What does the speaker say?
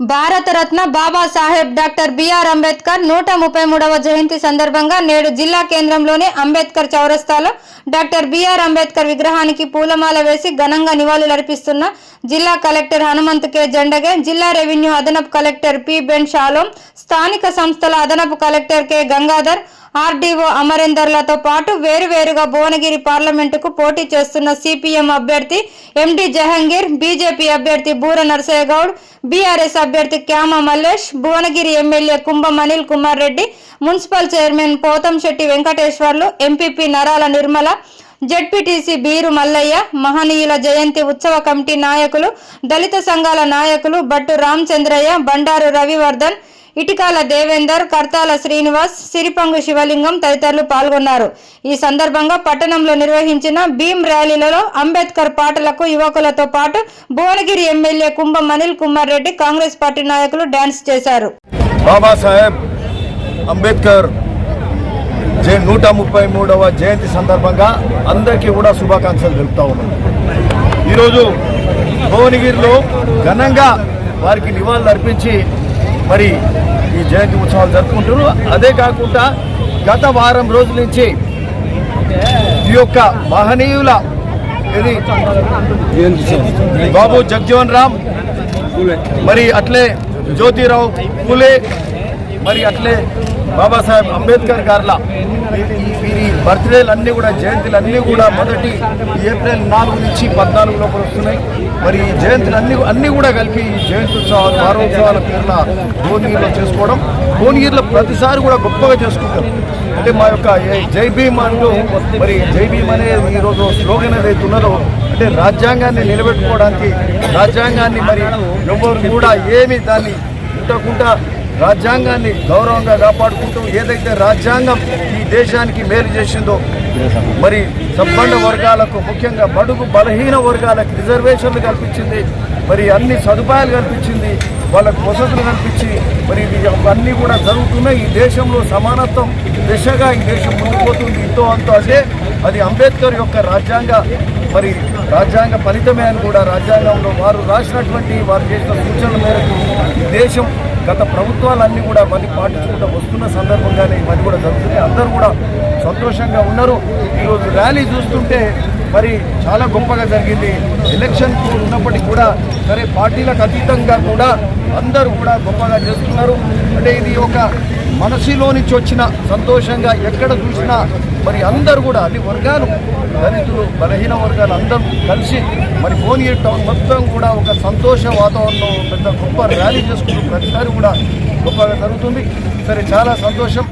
Bharat Ratna Babasaheb doctor B R Ambedkar నూట ముప్పై మూడవ జయంతి సందర్భంగా నేడు జిల్లా కేంద్రంలోని అంబేద్కర్ చౌరస్తాలో డాక్టర్ బిఆర్ అంబేద్కర్ విగ్రహానికి పూలమాల వేసి ఘనంగా నివాళులర్పిస్తున్న జిల్లా కలెక్టర్ హనుమంత్ కె. జెండగే జిల్లా రెవెన్యూ అదనపు కలెక్టర్ పి. బెన్. షాలోం స్థానిక సంస్థల అదనపు కలెక్టర్ కె. గంగాధర్ ఆర్డీఓ అమరేందర్లతో పాటు వేరువేరుగా భువనగిరి పార్లమెంటుకు పోటీ చేస్తున్న సిపిఎం అభ్యర్థి ఎండి జహంగీర్ బీజేపీ అభ్యర్థి బూర నరసయ్య గౌడ్ బీఆర్ఎస్ అభ్యర్థి Kyama Mallesh Bhuvanagiri MLA Kumbham Anil Kumar Reddy municipal chairman Pothamsetty Venkateswarlu MPP Narala Nirmala ZPTC beer Mallayya మహనీయుల జయంతి ఉత్సవ కమిటీ నాయకులు దళిత సంఘాల నాయకులు బట్టు రామచంద్రయ్య బండారు రవివర్ధన్ ఇటికాల దేవేందర్ కర్తాల శ్రీనివాస్ సిరిపంగు శివలింగం తదితరులు పాల్గొన్నారు. ఈ సందర్భంగా పట్టణంలో నిర్వహించిన భీమ్ ర్యాలీలలో అంబేద్కర్ పాటలకు యువకులతో పాటు భువనగిరి ఎమ్మెల్యే కుంభం అనిల్ కుమార్ రెడ్డి కాంగ్రెస్ పార్టీ నాయకులు డాన్స్ చేశారు. బాబాసాహెబ్ అంబేద్కర్ జయ నూట ముప్పై మూడవ జయంతి సందర్భంగా అందరికీ కూడా శుభాకాంక్షలు తెలుపుతా ఉన్నాం. ఈరోజు భువనగిరిలో ఘనంగా వారికి నివాళులు అర్పించి మరి ఈ జయంతి ఉత్సవాలు జరుపుకుంటున్నారు. అదే కాకుండా గత వారం రోజుల నుంచి ఈ యొక్క మహనీయుల ఇది బాబు జగ్జీవన్ రామ్ మరి అట్లే జ్యోతిరావు పూలే మరి అట్లే బాబాసాహెబ్ అంబేద్కర్ గారుల వీరి- బర్త్డేలు అన్నీ కూడా జయంతులు అన్నీ కూడా మొదటి ఏప్రిల్ నాలుగు నుంచి పద్నాలుగు లోపల వస్తున్నాయి. మరి ఈ జయంతులు అన్ని అన్నీ కూడా కలిపి ఈ జయంతి వారోత్సవాల పేరున భువనగిరిలో చేసుకోవడం. భువనగిరిలో ప్రతిసారి కూడా గొప్పగా చేసుకుంటాం అంటే మా యొక్క ఏ జై భీమ్ అంటూ మరి జై భీమ్ అనే ఈరోజు స్లోగన్ ఏదైతే ఉన్నదో అంటే రాజ్యాంగాన్ని నిలబెట్టుకోవడానికి రాజ్యాంగాన్ని మరి ఎవరు కూడా ఏమి దాన్ని ఉండకుండా రాజ్యాంగాన్ని గౌరవంగా కాపాడుకుంటూ ఏదైతే రాజ్యాంగం ఈ దేశానికి మేలు చేసిందో మరి సంబంధ వర్గాలకు ముఖ్యంగా బడుగు బలహీన వర్గాలకు రిజర్వేషన్లు కల్పించింది మరి అన్ని సదుపాయాలు కల్పించింది వాళ్ళకు వసతులు కల్పించి మరి అన్నీ కూడా జరుగుతున్నాయి. ఈ దేశంలో సమానత్వం దిశగా ఈ దేశం ముందుకుపోతుంది ఎంతో ఇంతో అంతో అదే అది అంబేద్కర్ యొక్క రాజ్యాంగ మరి రాజ్యాంగ ఫలితమే అని కూడా రాజ్యాంగంలో వారు రాసినటువంటి వారు చేసిన సూచనల మేరకు ఈ దేశం గత ప్రభుత్వాలన్నీ కూడా మరి పాటించుకుంటూ వస్తున్న సందర్భంగానే ఇవన్నీ కూడా జరుగుతున్నాయి. అందరూ కూడా సంతోషంగా ఉన్నారు. ఈరోజు ర్యాలీ చూస్తుంటే మరి చాలా గొప్పగా జరిగింది. ఎలక్షన్ ఉన్నప్పటికీ కూడా సరే పార్టీలకు అతీతంగా కూడా అందరూ కూడా గొప్పగా చేస్తున్నారు. అంటే ఇది ఒక మనసులో నుంచి వచ్చిన సంతోషంగా ఎక్కడ చూసినా మరి అందరూ కూడా అన్ని వర్గాలు దళితులు బలహీన వర్గాలు అందరూ కలిసి మరి భువనగిరి టౌన్ మొత్తం కూడా ఒక సంతోష వాతావరణం పెద్ద గొప్ప ర్యాలీ చేసుకుంటూ ప్రతిసారి కూడా గొప్పగా జరుగుతుంది. సరే చాలా సంతోషం.